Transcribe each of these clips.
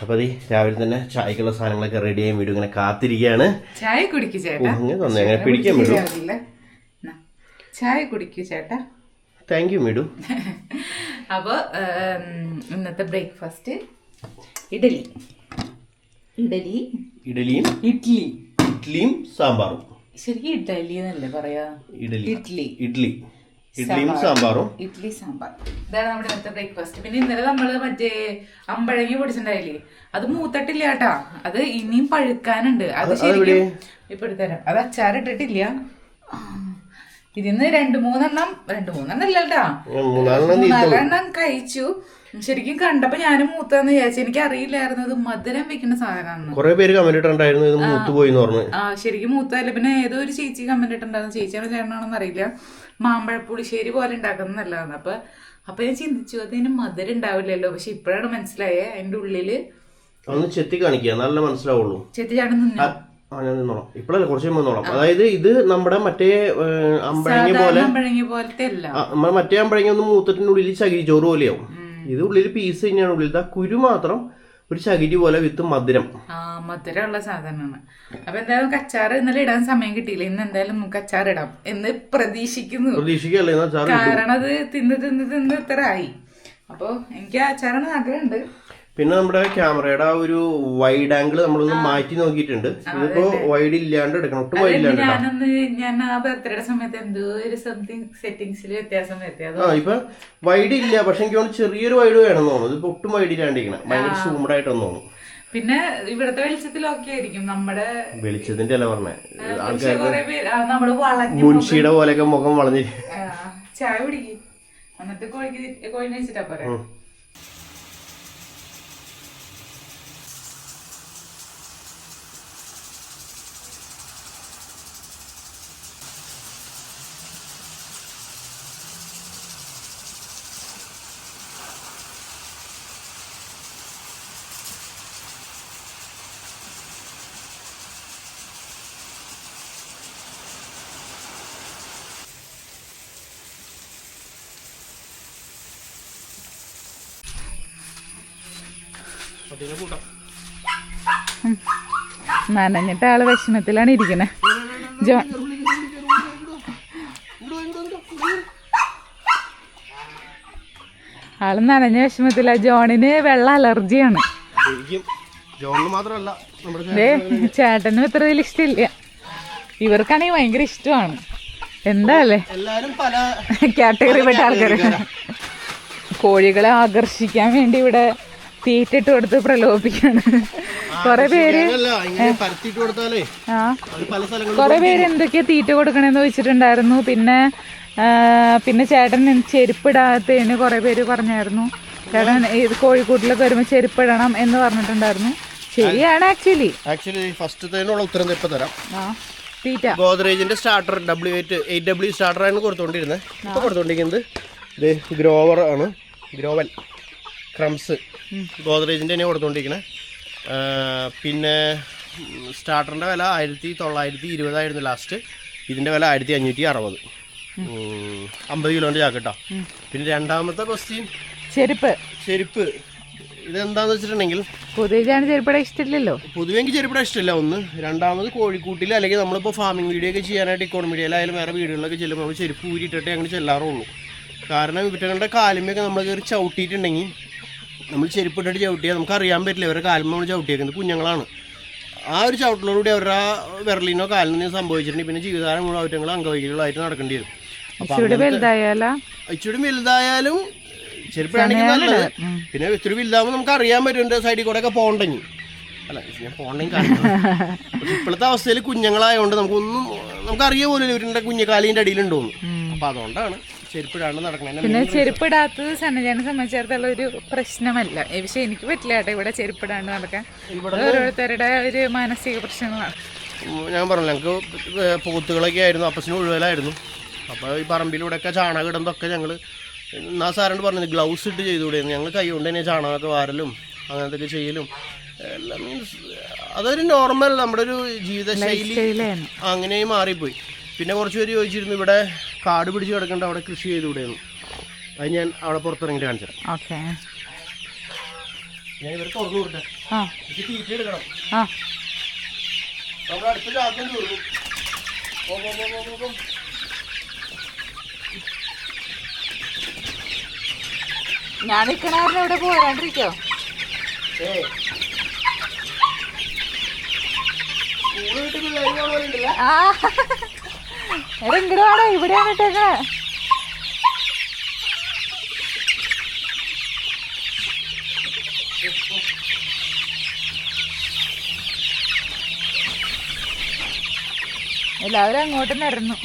അപ്പൊ അതീ രാവിലെ തന്നെ ചായക്കുള്ള സാധനങ്ങളൊക്കെ റെഡി ആയി വീടും ഇങ്ങനെ കാത്തിരിക്കുകയാണ്. ചായ കുടിക്കൂ ചേട്ടാ. അങ്ങനെ പിടിക്കാൻ വിടും. ചായ കുടിക്കൂ ചേട്ടാ. താങ്ക് യു മിടു അപ്പോൾ ഇന്നത്തെ ബ്രേക്ക്ഫാസ്റ്റ് ഇഡലി. ഇഡലി. ഇഡലിയും ഇഡ്ലി. ഇഡ്ലിയും സാമ്പാറും. ശരിക്കും ഇഡലി എന്നല്ലേ പറയാ? ഇഡലി. ഇഡ്ലി. ഇഡ്ലി. ഇഡ്ലിയും സാമ്പാറും. ഇഡ്ലി സാമ്പാർ. ഇതാണ് നമ്മുടെ ഇന്നത്തെ ബ്രേക്ക്ഫാസ്റ്റ് പിന്നെ ഇന്നലെ നമ്മൾ മറ്റേ അമ്പഴങ്ങി പൊടിച്ചിട്ടുണ്ടായില്ലേ? അത് മൂത്തട്ടില്ല കേട്ടാ. അത് ഇനിയും പഴുക്കാനുണ്ട്. അത് ശരിക്കും ഇപ്പൊ എടുത്തരാം അത് അച്ചാർ ഇട്ടിട്ടില്ല. ഇതിന്ന് രണ്ട് മൂന്നെണ്ണം രണ്ട് മൂന്നെണ്ണം ഇല്ലട്ടാ മൂന്നാലെണ്ണം കഴിച്ചു. ശരിക്കും കണ്ടപ്പോ ഞാനും മൂത്താന്ന് വിചാരിച്ചു. എനിക്ക് അറിയില്ലായിരുന്നു ഇത് മധുരം വെക്കുന്ന സാധനമാണ് കുറെ പേര് കമന്റ് ഇട്ടുണ്ടായിരുന്നു ഇത് മൂത്തുപോയി ആ ശരിക്കും മൂത്തല്ല പിന്നെ ഏതോ ഒരു ചേച്ചി കമന്റ് ഇട്ടുണ്ടായിരുന്നു ചേച്ചിയാണോ ചേട്ടനാണെന്ന് അറിയില്ല. മാമ്പഴ പുളിശ്ശേരി പോലെ ഉണ്ടാക്കുന്നതല്ലാന്ന്. അപ്പൊ അപ്പൊ ഞാൻ ചിന്തിച്ചു അതിന് മധുരം ഉണ്ടാവില്ലല്ലോ. പക്ഷെ ഇപ്പോഴാണ് മനസ്സിലായേ അതിന്റെ ഉള്ളിൽ ഒന്ന് ചെത്തി കാണിക്കുക നല്ല മനസ്സിലാവുള്ളൂ. ചെത്തി നിന്നു ആ ഞാൻ നിന്നോളാം ഇപ്പോഴല്ല കുറച്ച് മുന്നോളാം നിന്നോളാം അതായത് ഇത് നമ്മുടെ മറ്റേ അമ്പഴങ്ങി പോലെ നമ്മുടെ മറ്റേ അമ്പഴങ്ങ ഒന്ന് മൂത്തിട്ടിന്റെ ഉള്ളിൽ ചകിരി ചോറ് പോലെയാവും. ഇത് ഉള്ളിൽ പീസ് തന്നെയാണ് ഉള്ളിൽ ആ കുരു മാത്രം ഒരു ചകിരി പോലെ വിത്ത് മധുരം. ആ മധുരമുള്ള സാധനമാണ്. അപ്പൊ എന്തായാലും നമുക്ക് ഇന്നലെ ഇടാൻ സമയം കിട്ടിയില്ല. ഇന്ന് എന്തായാലും നമുക്ക് അച്ചാർ ഇടാം എന്ന് പ്രതീക്ഷിക്കുന്നു. പ്രതീക്ഷിക്കല്ലേ കാരണം അത് തിന്ന് തിന്ന് തിന്ന് ഇത്ര ആയി. അപ്പൊ എനിക്ക് ആ അച്ചാറാണ് ആഗ്രഹമുണ്ട്. പിന്നെ നമ്മുടെ ക്യാമറയുടെ ആ ഒരു വൈഡ് ആംഗിൾ നമ്മളൊന്ന് മാറ്റി നോക്കിയിട്ടുണ്ട്. ഇതിപ്പോ വൈഡ് ഇല്ലാണ്ട് എടുക്കണം. ഒട്ടും വൈഡ് ഇല്ലാണ്ട്. ഞാൻ ആ ബർത്ത്ഡേയുടെ സമയത്ത് എന്തോ ഒരു സംതിങ് വ്യത്യാസം ആ ഇപ്പൊ വൈഡ് ഇല്ല. പക്ഷെ എനിക്ക് തോന്നുന്നു ചെറിയൊരു വൈഡ് വേണം തോന്നുന്നു. ഇതിപ്പോ ഒട്ടും വൈഡ് ഇല്ലാണ്ടിരിക്കണം. ഭയങ്കര സൂമഡായിട്ടൊന്ന് തോന്നുന്നു. പിന്നെ ഇവിടത്തെ വെളിച്ചത്തിൽ ഓക്കെ ആയിരിക്കും. നമ്മുടെ വെളിച്ചത്തിന്റെ അല്ല പറഞ്ഞേ. പക്ഷെ കുറെ പേര് ആ, നമ്മൾ വളഞ്ഞു മുൻഷിയുടെ പോലെയൊക്കെ മുഖം വളഞ്ഞിരിക്കും ചായ കുടിക്കും. എന്നിട്ട് കോഴിക്ക് കോഴിനെ വെച്ചിട്ടാ പോരെ? നനഞ്ഞിട്ട് ആൾ വിഷമത്തിലാണ് ഇരിക്കുന്നത് ജോൺ ആൾ നനഞ്ഞ വിഷമത്തില. ജോണിന് വെള്ള അലർജിയാണ്. ചേട്ടനും ഇത്ര വലിയ ഇഷ്ടമില്ല. ഇവർക്കാണെങ്കിൽ ഭയങ്കര ഇഷ്ടമാണ്. എന്താ അല്ലേ? കാറ്റഗറി പെട്ട ആൾക്കാർ കോഴികളെ ആകർഷിക്കാൻ വേണ്ടി ഇവിടെ തീറ്റിട്ട് കൊടുത്ത് പ്രലോഭിക്കാണ് കൊറേ പേര് കൊറേ പേര് എന്തൊക്കെയാ തീറ്റ കൊടുക്കണേന്ന് ചോദിച്ചിട്ടുണ്ടായിരുന്നു. പിന്നെ പിന്നെ ചേട്ടൻ ചെരുപ്പിടാത്തതിന് കൊറേ പേര് പറഞ്ഞായിരുന്നു. ചേട്ടൻ ഇത് കോഴിക്കൂട്ടിലൊക്കെ വരുമ്പോ ചെരുപ്പിടണം എന്ന് പറഞ്ഞിട്ടുണ്ടായിരുന്നു. ശരിയാണ് ആക്ച്വലി. ആക്ച്വലി ഫസ്റ്റത്തേനുള്ള ഉത്തരം ഇപ്പൊ തരാം. ഗോദ്രേജിന്റെ starter W eight eight W starter ആണ് കൊടുത്തോണ്ടിരുന്നത് ഇപ്പൊ കൊടുത്തോണ്ടിരിക്കുന്നത് ഗ്രോവർ ആണ്. ഗ്രോവൽ ക്രംസ് ഗോദ്രേജിന്റെ തന്നെ കൊടുത്തുകൊണ്ടിരിക്കണേ പിന്നെ സ്റ്റാർട്ടറിന്റെ വില ആയിരത്തി തൊള്ളായിരത്തി ഇരുപതായിരുന്നു ലാസ്റ്റ് ഇതിന്റെ വില ആയിരത്തി അഞ്ഞൂറ്റി അറുപത്. അമ്പത് കിലോന്റെ ചാക്കട്ടോ പിന്നെ രണ്ടാമത്തെ ക്വസ്റ്റ്യൻ ചെരുപ്പ്. ചെരുപ്പ്. ഇതെന്താന്ന് വെച്ചിട്ടുണ്ടെങ്കിൽ പൊതുവെയാണ് ചെരുപ്പിടാൻ ഇഷ്ടമില്ലല്ലോ. പൊതുവെ എനിക്ക് ഇഷ്ടമില്ല. ഒന്ന്. രണ്ടാമത് കോഴിക്കൂട്ടിൽ അല്ലെങ്കിൽ നമ്മളിപ്പോൾ ഫാമിംഗ് വീഡിയോ ഒക്കെ ചെയ്യാനായിട്ട് ഇക്കോണമി മീഡിയയിലായാലും വേറെ വീടുകളിലൊക്കെ ചെല്ലുമ്പോൾ നമ്മൾ ചെരുപ്പ് ഊരിയിട്ടിട്ടേ അങ്ങനെ ചെല്ലാറുള്ളൂ. കാരണം ഇവരുടെ കാലുമൊക്കെ നമ്മൾ കയറി ചവിട്ടിയിട്ടുണ്ടെങ്കിൽ നമ്മൾ ചെരുപ്പിട്ടിട്ട് ചവിട്ടിയാൽ നമുക്ക് അറിയാൻ പറ്റില്ല. ഇവരുടെ കാലം നമ്മൾ ചവിട്ടിയേക്കുന്നത് കുഞ്ഞുങ്ങളാണ്. ആ ഒരു ചവിട്ടിലൂടെ അവരുടെ ആ വിരലിനോ കാലിനോ സംഭവിച്ചിട്ടുണ്ടെങ്കിൽ പിന്നെ ജീവിതകാലം മുഴുവൻ അവറ്റങ്ങൾ അംഗവൈകല്യങ്ങളായിട്ട് നടക്കേണ്ടി വരും ഇച്ചിരി വലുതായാല? ഇച്ചിരി ചെരുപ്പാണെങ്കിൽ നല്ലത്. പിന്നെ ഇത്തിരി വലുതാകുമ്പോൾ നമുക്ക് അറിയാൻ പറ്റും എന്റെ സൈഡിൽ കൂടെ ഒക്കെ പോകണ്ടെങ്കിൽ. അല്ല ഞാൻ പോകണ്ടെങ്കിൽ ഇപ്പോഴത്തെ അവസ്ഥയിൽ കുഞ്ഞുങ്ങളായതുകൊണ്ട് നമുക്കൊന്നും നമുക്ക് അറിയാൻ പോലും ഇവരുടെ കുഞ്ഞുകാലിന്റെ അടിയിലുണ്ടോന്ന്. അപ്പൊ അതുകൊണ്ടാണ് ചെരുപ്പിടാണ്ട് നടക്കണേ പിന്നെ ചെരുപ്പിടാത്തത് സന്നജാനെ സംബന്ധിച്ചിടത്തോളം ഒരു പ്രശ്നമല്ല. പക്ഷെ എനിക്ക് പറ്റില്ല കേട്ടോ ഇവിടെ ചെരുപ്പിടാണ്ട് നടക്കാൻ. ഓരോരുത്തരുടെ ഒരു മാനസിക പ്രശ്നങ്ങളാണ്. ഞാൻ പറഞ്ഞു ഞങ്ങൾക്ക് പോത്തുകളൊക്കെ ആയിരുന്നു അപ്പസിന് ഒഴിവലായിരുന്നു അപ്പോൾ ഈ പറമ്പിലൂടെയൊക്കെ ചാണകം ഇടുന്നതൊക്കെ ഞങ്ങൾ എന്നാ സാറിനോട് പറഞ്ഞത് ഗ്ലൗസ് ഇട്ട് ചെയ്തുകൂടെ ഞങ്ങൾ കൈ കൊണ്ട് തന്നെ ചാണകമൊക്കെ വാരലും അങ്ങനത്തെ ചെയ്യലും. എല്ലാം മീൻസ് അതൊരു നോർമൽ നമ്മുടെ ഒരു ജീവിതശൈലി അങ്ങനെയും അങ്ങനെ മാറിപ്പോയി. പിന്നെ കുറച്ച് പേര് ചോദിച്ചിരുന്നു ഇവിടെ കാട് പിടിച്ച് കിടക്കേണ്ട അവിടെ കൃഷി ചെയ്തുകൂടെയാണ് അത് ഞാൻ അവിടെ പുറത്തിറങ്ങി കാണിച്ചു തരാം. ഓക്കെ. ഞാൻ ഇവരെ തുറന്നു വിട്ടെ ആ. തീറ്റ എടുക്കണം. നമ്മുടെ അടുത്ത ചാക്കം തീർന്നു. ഞാൻ നിക്കണാറിന് ഇവിടെ പോരാണ്ടിരിക്കോ? ആ. എടാ ഇങ്ങട് വാടാ ഇവിടെയാണ് ഇട്ടേക്കണേ എല്ലാവരും അങ്ങോട്ട് നിരന്നു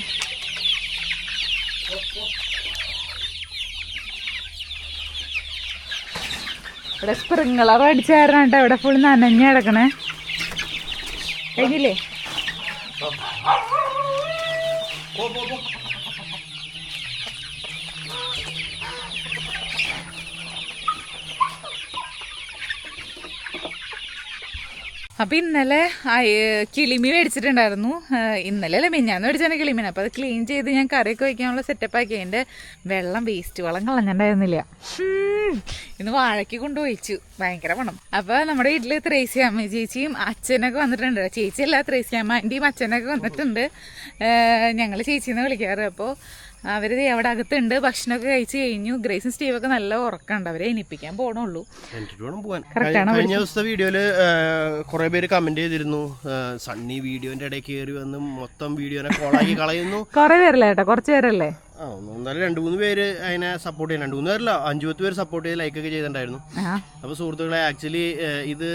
ഇവിടെ സ്പ്രിങ്ങളർ അടിച്ച കാരണം കേട്ടോ ഇവിടെ ഫുൾ നനഞ്ഞ് കിടക്കണേ. കഴിഞ്ഞില്ലേ? അപ്പൊ ഇന്നലെ കിളിമി മേടിച്ചിട്ടുണ്ടായിരുന്നു. ഇന്നലെ അല്ലേ മിഞ്ഞാന്ന് മേടിച്ചാണ് കിളിമീൻ. അപ്പൊ അത് ക്ലീൻ ചെയ്ത് ഞാൻ കറിയൊക്കെ വയ്ക്കാനുള്ള സെറ്റപ്പ് ആക്കി. അതിന്റെ വെള്ളം വേസ്റ്റ് വെള്ളം കളഞ്ഞിട്ടുണ്ടായിരുന്നില്ല. ഇന്ന് വാഴയ്ക്ക് കൊണ്ടുപോയിച്ചു ഭയങ്കര പണം അപ്പൊ നമ്മുടെ വീട്ടിൽ ത്രേസ്യാമ്മ ചേച്ചിയും അച്ഛനൊക്കെ വന്നിട്ടുണ്ട്. ചേച്ചിയല്ല ത്രേസ്യാമ്മ ആന്റിയും അച്ഛനൊക്കെ വന്നിട്ടുണ്ട്. ഞങ്ങൾ ചേച്ചിന്ന് വിളിക്കാറ്. അപ്പോൾ അവർ ദേ അവിടെ അകത്തുണ്ട് ഭക്ഷണമൊക്കെ കഴിച്ച് കഴിഞ്ഞു. ഗ്രേസും സ്റ്റീവൊക്കെ നല്ല ഉറക്കമുണ്ട്. അവരെ എണിപ്പിക്കാൻ Correct കഴിഞ്ഞ ദിവസത്തെ വീഡിയോയിൽ കുറെ പേര് കമന്റ് ചെയ്തിരുന്നു. സണ്ണി വീഡിയോന്റെ ഇടയിൽ കയറി വന്ന് മൊത്തം വീഡിയോനെ കോളാക്കി കളയുന്നു. കുറെ പേരല്ലേ ഏട്ടാ കുറച്ച് പേരല്ലേ? എന്നാലും രണ്ട് മൂന്ന് പേര് അതിനെ സപ്പോർട്ട് ചെയ്യാൻ രണ്ടു മൂന്ന് പേരല്ല അഞ്ചു പത്ത് പേര് സപ്പോർട്ട് ചെയ്ത് ലൈക്ക് ഒക്കെ ചെയ്തിട്ടുണ്ടായിരുന്നു. അപ്പൊ സുഹൃത്തുക്കളെ ആക്ച്വലി ഇത്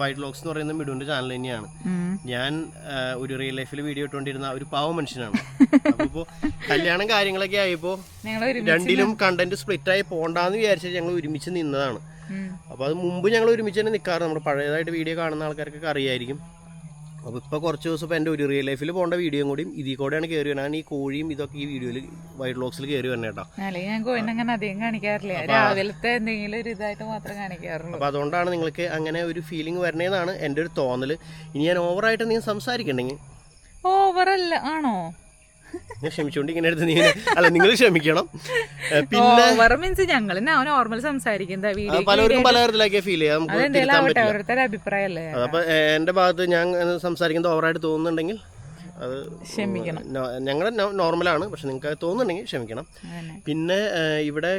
വൈറ്റ് ലോക്സ് എന്ന് പറയുന്ന മിഡുവിന്റെ ചാനൽ തന്നെയാണ്. ഞാൻ ഒരു റിയൽ ലൈഫിൽ വീഡിയോ ഇട്ടുകൊണ്ടിരുന്ന ഒരു പാവ മനുഷ്യനാണ്. അപ്പോൾ കല്യാണം കാര്യങ്ങളൊക്കെ ഒരു രണ്ടിലും കണ്ടന്റ് സ്പ്ലിറ്റ് ആയി പോണ്ടാന്ന് വിചാരിച്ചിട്ട് ഞങ്ങൾ ഒരുമിച്ച് നിന്നതാണ്. അപ്പൊ അത് മുമ്പ് ഞങ്ങൾ ഒരുമിച്ച് തന്നെ നിൽക്കാറ് നമ്മുടെ പഴയതായിട്ട് വീഡിയോ കാണുന്ന ആൾക്കാർക്കൊക്കെ അറിയായിരിക്കും. അപ്പോൾ ഇപ്പോൾ കുറച്ച് ദിവസം ഇപ്പോൾ എന്റെ ഒരു റിയൽ ലൈഫിൽ പോകേണ്ട വീഡിയോയും കൂടിയും ഇതിൽ കൂടെയാണ് കയറി വരുന്നത്. ഞാൻ ഈ കോഴിയും ഇതൊക്കെ ഈ വീഡിയോയിൽ വൈറ്റ് ബ്ലോക്സിൽ കയറി വരണേ കേട്ടോ. ഞാൻ കോഴിനെ അങ്ങനെ അധികം കാണിക്കാറില്ല. രാവിലത്തെ എന്തെങ്കിലും ഒരു ഇതായിട്ട് മാത്രം കാണിക്കാറുള്ളൂ. അപ്പോൾ അതുകൊണ്ടാണ് നിങ്ങൾക്ക് അങ്ങനെ ഒരു ഫീലിംഗ് വരണേന്നാണ് എന്റെ ഒരു തോന്നൽ ഇനി ഞാൻ ഓവറായിട്ട് എന്തെങ്കിലും സംസാരിക്കണ്ടെങ്കിൽ? ഓവറല്ല ആണോ? ഞാൻ ക്ഷമിച്ചുകൊണ്ട് ഇങ്ങനെ എടുത്ത് നീ അല്ല നിങ്ങൾ ക്ഷമിക്കണം. പിന്നെ ഓവർ മീൻസ് ഞങ്ങൾ നോർമൽ സംസാരിക്കുന്നത് പലർക്കും പല തരത്തിലൊക്കെ ഫീൽ ചെയ്യാം. നമുക്ക് തിരുത്താൻ പറ്റില്ല. അതപ്പോൾ എന്റെ ഭാഗത്ത് ഞാൻ സംസാരിക്കുന്നത് ഓവറായിട്ട് തോന്നുന്നുണ്ടെങ്കിൽ അത് ക്ഷമിക്കണം. ഞങ്ങളുടെ നോർമലാണ്. പക്ഷെ നിങ്ങൾക്ക് തോന്നുന്നുണ്ടെങ്കിൽ ക്ഷമിക്കണം. പിന്നെ ഇവിടെ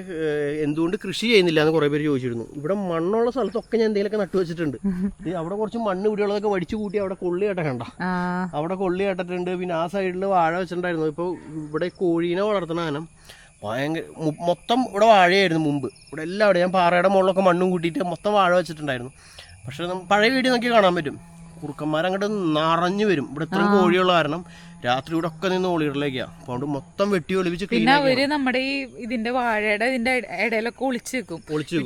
എന്തുകൊണ്ട് കൃഷി ചെയ്യുന്നില്ല എന്ന് കുറേ പേര് ചോദിച്ചിരുന്നു. ഇവിടെ മണ്ണുള്ള സ്ഥലത്തൊക്കെ ഞാൻ എന്തെങ്കിലുമൊക്കെ നട്ടു വെച്ചിട്ടുണ്ട്. അവിടെ കുറച്ച് മണ്ണ് ഇവിടെയുള്ളതൊക്കെ വടിച്ചു കൂട്ടി അവിടെ കൊള്ളി കണ്ട. അവിടെ കൊള്ളി കേട്ടിട്ടുണ്ട്. പിന്നെ ആ സൈഡിൽ വാഴ വെച്ചിട്ടുണ്ടായിരുന്നു. ഇപ്പോൾ ഇവിടെ കോഴീനെ വളർത്തുന്ന കാരണം ഭയങ്കര മൊത്തം ഇവിടെ വാഴയായിരുന്നു മുമ്പ്. ഇവിടെ എല്ലാവിടെയും ഞാൻ പാറയുടെ മുകളിലൊക്കെ മണ്ണും കൂട്ടിയിട്ട് മൊത്തം വാഴ വെച്ചിട്ടുണ്ടായിരുന്നു. പക്ഷെ പഴയ വീഡിയോ നോക്കി കാണാൻ പറ്റും. കുറുക്കന്മാർ അങ്ങോട്ട് നിറഞ്ഞു വരും. ഇവിടെ ഇത്രയും കോഴിയുള്ള കാരണം രാത്രി ഇവിടെ ഒക്കെ നിന്ന് ഒളികളിലേക്കാണ് അപ്പോൾ അതുകൊണ്ട് മൊത്തം വെട്ടി ഒളിപ്പിച്ച് പിന്നെ അവർ നമ്മുടെ ഈ ഇതിന്റെ വാഴയുടെ ഇതിന്റെ ഇടയിലൊക്കെ ഒളിച്ചു വെക്കും.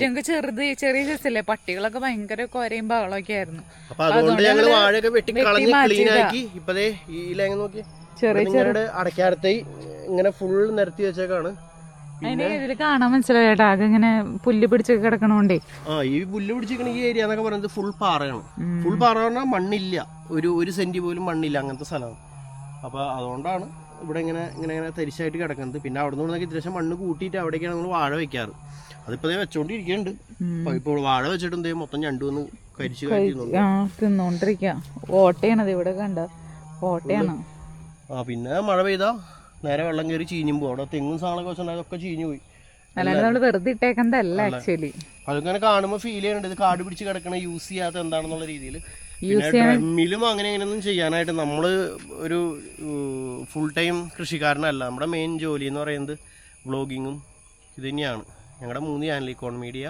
ഞങ്ങൾക്ക് ചെറുത് ചെറിയ സൈസല്ലേ പട്ടികളൊക്കെ ഭയങ്കര കൊരയും ബഹളമൊക്കെ ആയിരുന്നു. അപ്പൊ അതുകൊണ്ട് ഞങ്ങൾ വാഴയൊക്കെ വെട്ടി കളഞ്ഞ് ക്ലീൻ ആക്കി. ഇപ്പതേ ഈ നോക്കി ചെറിയ നിങ്ങളുടെ അടയ്ക്കാരത്തെ ഇങ്ങനെ ഫുൾ നിരത്തി വെച്ചേക്കാണ്. ഇതിൽ കാണാൻ മനസ്സിലായി ചേട്ടാ ആകെ ഇങ്ങനെ പുല്ല് പിടിച്ചൊക്കെ കിടക്കണോണ്ടേ. ആ ഈ പുല്ല് പിടിച്ചിരിക്കണ ഈ ഏരിയ എന്നൊക്കെ പറയുന്നത് ഫുൾ പാറയാണ്. ഫുൾ പാറ പറഞ്ഞാൽ മണ്ണില്ല. ഒരു ഒരു സെന്റ് പോലും മണ്ണില്ല അങ്ങനത്തെ സ്ഥലമാണ്. അപ്പൊ അതുകൊണ്ടാണ് ഇവിടെ ഇങ്ങനെ ഇങ്ങനെ ഇങ്ങനെ തരിശായിട്ട് കിടക്കുന്നത്. പിന്നെ അവിടെ നിന്ന് ഇത്രശം മണ്ണ് കൂട്ടിയിട്ട് അവിടേക്കാണ് നമ്മൾ വാഴ വെക്കാറ്. അതിപ്പോ വെച്ചോണ്ടിരിക്കുന്നുണ്ട് ഇപ്പോൾ വാഴ വെച്ചിട്ട് എന്തേ മൊത്തം ഞണ്ടു വന്ന് കരിച്ചു തിന്നോണ്ടിരിക്ക. ഓട്ടയാണത് ഇവിടെ കണ്ട. ഓട്ടയാണ്. ആ പിന്നെ മഴ പെയ്താ? നേരെ വെള്ളം കയറി ചീഞ്ഞും പോകും അവിടെ തെങ്ങും സാധനമൊക്കെ വെച്ചിട്ടുണ്ടെങ്കിൽ അതൊക്കെ ചീഞ്ഞു പോയി. അല്ലാണ്ട് കാണുമ്പോ വെറുതെ ആക്ച്വലി അതിങ്ങനെ കാണുമ്പോൾ ഫീൽ ചെയ്യുന്നുണ്ട്. ഇത് കാട് പിടിച്ച് കിടക്കണ യൂസ് ചെയ്യാത്ത എന്താണെന്നുള്ള രീതിയിൽ. ഡ്രമ്മിലും അങ്ങനെ ഇങ്ങനെയൊന്നും ചെയ്യാനായിട്ട് നമ്മൾ ഒരു ഫുൾ ടൈം കൃഷിക്കാരനല്ല. നമ്മുടെ മെയിൻ ജോലി എന്ന് പറയുന്നത് വ്ളോഗിങ്ങും ഇത് തന്നെയാണ്. ഞങ്ങളുടെ മൂന്ന് channel Icon Media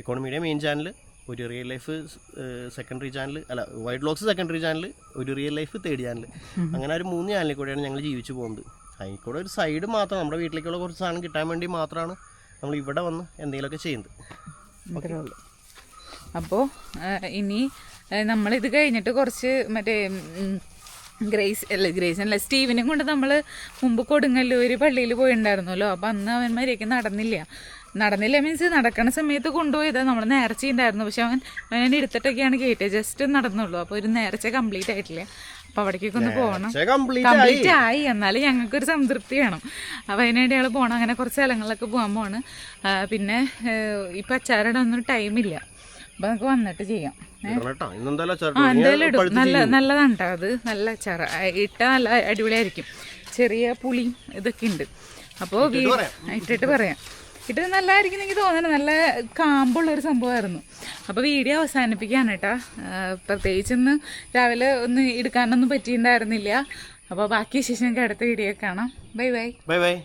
Icon Media main channel ഒരു റിയൽ ലൈഫ് സെക്കൻഡറി ചാനൽ അല്ല വൈഡ് ബ്ലോഗ്സ് സെക്കൻഡറി ചാനൽ ഒരു റിയൽ ലൈഫ് തേർഡ് ചാനൽ അങ്ങനെ ഒരു മൂന്ന് ചാനലിൽ കൂടെയാണ് ഞങ്ങൾ ജീവിച്ചു പോകുന്നത്. അതിൽ കൂടെ ഒരു സൈഡ് മാത്രം നമ്മുടെ വീട്ടിലേക്കുള്ള കുറച്ച് സാധനം കിട്ടാൻ വേണ്ടി മാത്രമാണ് നമ്മൾ ഇവിടെ വന്ന് എന്തെങ്കിലുമൊക്കെ ചെയ്യുന്നത്. അത്രേ ഉള്ളൂ. അപ്പോൾ ഇനി നമ്മളിത് കഴിഞ്ഞിട്ട് കുറച്ച് മറ്റേ ഗ്രേസ് അല്ല ഗ്രേസ് അല്ല സ്റ്റീവിനും കൊണ്ട് നമ്മൾ മുമ്പ് കൊടുങ്ങല്ലൂർ പള്ളിയിൽ പോയിണ്ടായിരുന്നല്ലോ. അപ്പം അന്ന് അവൻ മര്യാദയ്ക്ക് നടന്നില്ല. നടന്നില്ല മീൻസ് നടക്കണ സമയത്ത് കൊണ്ടുപോയതാ നമ്മൾ നേർച്ച ഉണ്ടായിരുന്നു പക്ഷെ അവൻ അവനെടുത്തിട്ടൊക്കെയാണ് എടുത്തിട്ടൊക്കെയാണ് കയറ്റിയത് ജസ്റ്റ് നടന്നുള്ളൂ. അപ്പോൾ ഒരു നേർച്ച കംപ്ലീറ്റ് ആയിട്ടില്ല. അപ്പോൾ അവിടേക്കൊക്കെ ഒന്ന് പോകണം. കംപ്ലീറ്റ് ആയി. എന്നാലും ഞങ്ങൾക്കൊരു സംതൃപ്തി വേണം. അപ്പോൾ അതിനുവേണ്ടി ഞങ്ങൾ പോകണം അങ്ങനെ കുറച്ച് സ്ഥലങ്ങളിലൊക്കെ പോകാൻ പോണ് പിന്നെ ഇപ്പൊ അച്ചാരുടെ ഒന്നും ടൈമില്ല അപ്പൊ നമുക്ക് വന്നിട്ട് ചെയ്യാം. എന്തായാലും ഇടും. നല്ല നല്ലതാണ് കേട്ടോ അത്. നല്ല അച്ചാറ്. ഇട്ട നല്ല അടിപൊളിയായിരിക്കും. ചെറിയ പുളിയും ഇതൊക്കെ ഉണ്ട്. അപ്പോൾ ഇട്ടിട്ട് പറയാം. ഇട്ട് നല്ലതായിരിക്കും എനിക്ക് തോന്നുന്നു. നല്ല കാമ്പുള്ള ഒരു സംഭവമായിരുന്നു. അപ്പോൾ വീഡിയോ അവസാനിപ്പിക്കുകയാണ് കേട്ടോ. പ്രത്യേകിച്ച് ഇന്ന് രാവിലെ ഒന്ന് എടുക്കാനൊന്നും പറ്റിയിട്ടുണ്ടായിരുന്നില്ല. അപ്പോൾ ബാക്കി വിശേഷം അടുത്ത വീഡിയോ കാണാം. Bye bye. Bye bye.